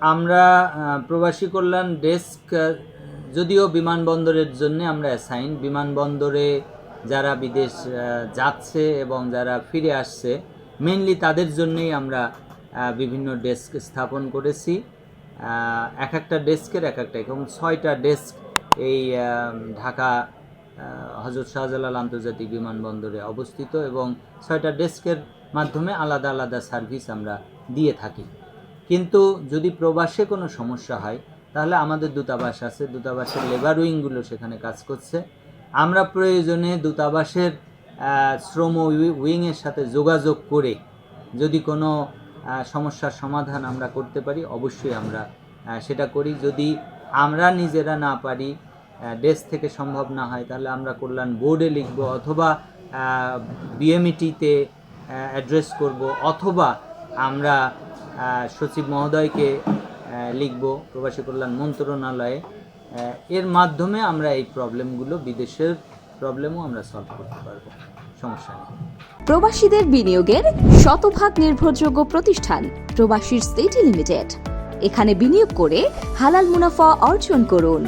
আমরা প্রবাসী কল্যাণ ডেস্ক যদিও বিমানবন্দরের জন্য আমরা অ্যাসাইন, বিমানবন্দরে যারা বিদেশ যাচ্ছে এবং যারা ফিরে আসছে মেনলি তাদের জন্যই আমরা বিভিন্ন ডেস্ক স্থাপন করেছি। এক একটা ডেস্কের এক একটা, এবং ছয়টা ডেস্ক এই ঢাকা হজরত শাহজালাল আন্তর্জাতিক বিমানবন্দরে অবস্থিত এবং ছয়টা ডেস্কের মাধ্যমে আলাদা আলাদা সার্ভিস আমরা দিয়ে থাকি। কিন্তু যদি প্রবাসে কোনো সমস্যা হয়, তাহলে আমাদের দূতাবাস আছে। দূতাবাসের লেবার উইংগুলো সেখানে কাজ করছে। আমরা প্রয়োজনে দূতাবাসের শ্রম উই- উইংয়ের সাথে যোগাযোগ করে যদি কোনো সমস্যার সমাধান আমরা করতে পারি, অবশ্যই আমরা সেটা করি। যদি আমরা নিজেরা না পারি ডেস্ক থেকে সম্ভব না হয়, তাহলে আমরা কল্যাণ বোর্ডে লিখব অথবা বিএমইটিতে অ্যাড্রেস করব অথবা আমরা সচিব মহোদয়কে লিখব প্রবাসী কল্যাণ মন্ত্রণালয়ে। এর মাধ্যমে আমরা এই প্রবলেমগুলো, বিদেশের প্রবলেমও আমরা সলভ করতে পারব। সমস্যা নেই। প্রবাসীদের বিনিয়োগের শতভাগ নির্ভরযোগ্য প্রতিষ্ঠান প্রবাসীর সিটি লিমিটেড। এখানে বিনিয়োগ করে হালাল মুনাফা অর্জন করুন।